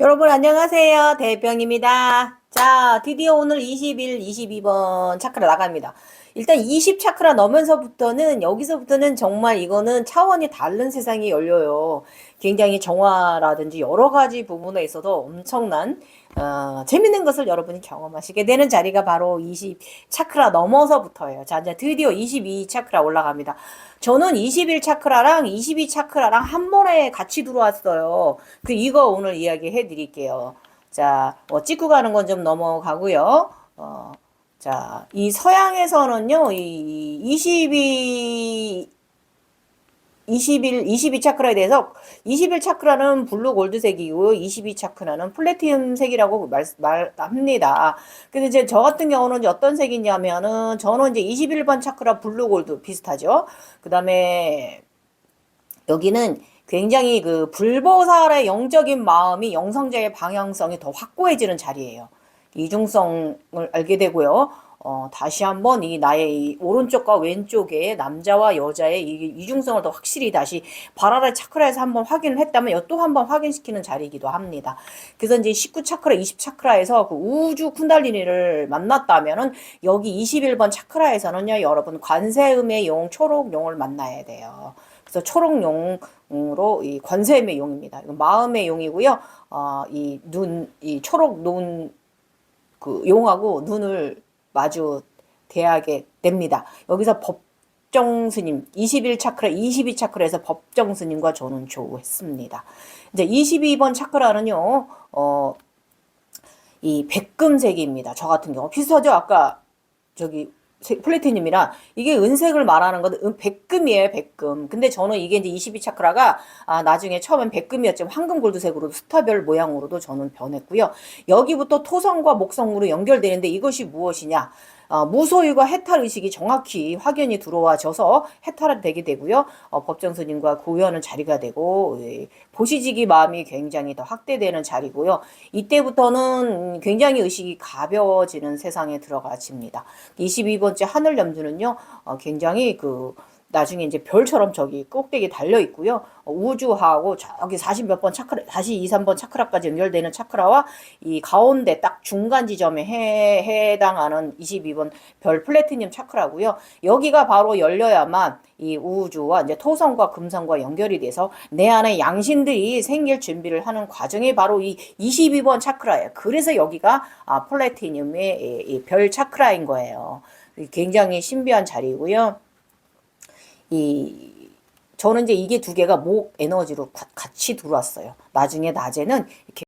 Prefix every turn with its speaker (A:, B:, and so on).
A: 여러분 안녕하세요. 대병입니다. 자, 드디어 오늘 21, 22번 차크라 나갑니다. 일단 20 차크라 넘으면서부터는 여기서부터는 정말 이거는 차원이 다른 세상이 열려요. 굉장히 정화라든지 여러 가지 부분에 있어서 엄청난 어, 재밌는 것을 여러분이 경험하시게 되는 자리가 바로 20 차크라 넘어서부터예요. 자, 이제 드디어 22 차크라 올라갑니다. 저는 21 차크라랑 22 차크라랑 한 번에 같이 들어왔어요. 그 이거 오늘 이야기해 드릴게요. 자, 어, 찍고 가는 건 좀 넘어가고요. 어, 자, 이 서양에서는요, 이 22, 21, 22 차크라에 대해서 21 차크라는 블루 골드색이고 22 차크라는 플래티넘 색이라고 말, 말합니다. 근데 이제 저 같은 경우는 이제 어떤 색이냐면은 저는 이제 21번 차크라 블루 골드 비슷하죠. 그 다음에 여기는 굉장히 그 불보살의 영적인 마음이 영성자의 방향성이 더 확고해지는 자리예요. 이중성을 알게 되고요. 어, 다시 한번 이 나의 이 오른쪽과 왼쪽에 남자와 여자의 이 이중성을 더 확실히 다시 바라라 차크라에서 한번 확인을 했다면 또한번 확인시키는 자리이기도 합니다. 그래서 이제 19 차크라, 20 차크라에서 그 우주 쿤달리니를 만났다면은 여기 21번 차크라에서는요, 여러분 관세음의 용, 초록용을 만나야 돼요. 그래서 초록용으로 이 관세음의 용입니다. 마음의 용이고요. 어, 이 눈, 이 초록 눈, 그 용하고 눈을 마주 대하게 됩니다. 여기서 법정 스님 21 차크라, 22 차크라에서 법정 스님과 저는 조했습니다. 이제 22번 차크라는요. 어, 이 백금색입니다. 저 같은 경우 비슷하죠? 아까 저기 플래티늄이라 이게 은색을 말하는 건 은, 백금이에요, 백금. 근데 저는 이게 이제 22 차크라가 아, 나중에 처음엔 백금이었지만 황금 골드색으로 스타별 모양으로도 저는 변했고요. 여기부터 토성과 목성으로 연결되는데 이것이 무엇이냐? 어, 무소유가 해탈 의식이 정확히 확연히 들어와져서 해탈이 되게 되고요. 어, 법정 스님과 고유하는 자리가 되고 예, 보시지기 마음이 굉장히 더 확대되는 자리고요. 이때부터는 굉장히 의식이 가벼워지는 세상에 들어가집니다. 22번째 하늘 염주는요. 어, 굉장히 그 나중에 이제 별처럼 저기 꼭대기 달려 있고요. 어, 우주하고 저기 40몇 번 차크라, 42, 3번 차크라까지 연결되는 차크라와 이 가운데 딱 중간 지점에 해, 해당하는 22번 별 플래티늄 차크라고요. 여기가 바로 열려야만 이 우주와 이제 토성과 금성과 연결이 돼서 내 안에 양신들이 생길 준비를 하는 과정이 바로 이 22번 차크라예요. 그래서 여기가 아, 플래티늄의 이 별 차크라인 거예요. 굉장히 신비한 자리고요. 이 저는 이제 이게 두 개가 목 에너지로 같이 들어왔어요. 나중에 낮에는 이렇게